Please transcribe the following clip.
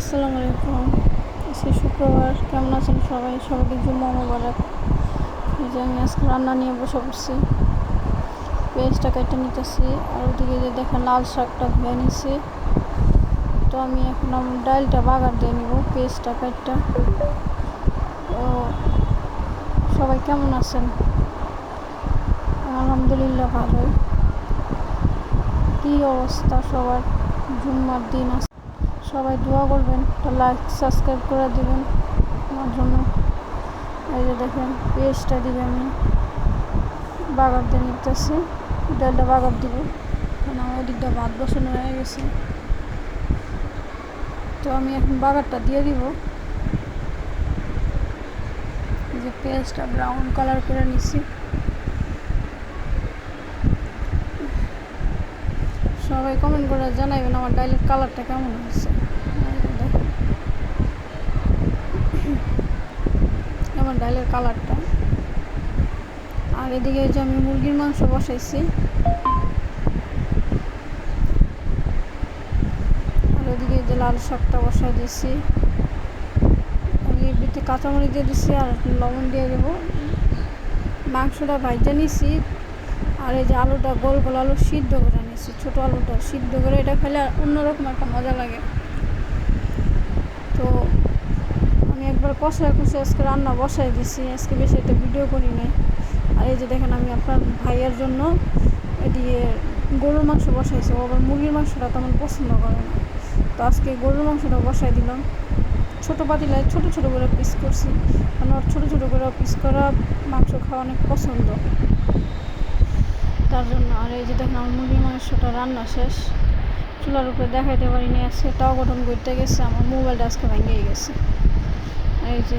আসসালামু আলাইকুম আজকে শুক্রবার। কেমন আছেন সবাই? সবাইকে জুম্মা মোবারক। এই যে আমি আজকে রান্না নিয়ে বসে পড়ছি। পেঁয়াজটা কেটে নিতেছি আর ওদিকে যে দেখেন লাল শাকটা ধুয়ে নিছি। তো আমি এখন ডালটা বাগার দিয়ে নিব, পেঁয়াজটা কেটটা। তো সবাই কেমন আছেন? আলহামদুলিল্লাহ ভালোই। কী অবস্থা সবার? জুম্মার দিন আছে সবাই দোয়া করবেন, একটা লাইক সাবস্ক্রাইব করে দিবেন আমার জন্য। এই যে দেখেন পেস্টটা দিবে আমি বাগার দিয়ে নিতেছি, ডালটা বাগার দিব। কারণ আমার ওদিকটা ভাত বসানো হয়ে গেছে। তো আমি এখন বাগারটা দিয়ে দিব। যে পেঁয়াজটা ব্রাউন কালার করে নিছি। সবাই কমেন্ট করে জানাইবেন আমার ডাইলের কালারটা কেমন হয়েছে। আমার ডাইলের কালারটা আর এদিকে যে আমি মুরগির মাংস বসাইছি। আর ওদিকে যে লাল শাকটা বসাই দিয়েছি। এমনিতে কাঁচামরিচ দিয়ে দিচ্ছি আর লবণ দিয়ে দেবো। মাংসটা ভাইজা নিছি। আর এই যে আলুটা গোল গোল আলু সিদ্ধ করে নিয়েছি, ছোটো আলুটা সিদ্ধ করে এটা খেলে আর অন্যরকম একটা মজা লাগে। তো আমি একবার কষায় কুষে আজকে রান্না বসাই দিছি, আজকে বেশি একটা ভিডিও করি নাই। আর এই যে দেখেন আমি আপনার ভাইয়ের জন্য এদিকে গরুর মাংস বসাইছি, ও আবার মুরগির মাংসটা তেমন পছন্দ করে না। তো আজকে গরুর মাংসটা বসাই দিলাম। ছোটো পাতিলায় ছোটো ছোটো করে পিস করছি, কারণ ছোটো ছোটো করে পিস করা মাংস খাওয়া অনেক পছন্দ। তার জন্য। আর এই যে দেখেন আমার মুরগির মাংসটা রান্না শেষ। চুলার উপরে দেখাইতে পারিনি আজকে, তাও গঠন করতে গেছে, আমার মোবাইলটা আজকে ভেঙে গেছে। এই যে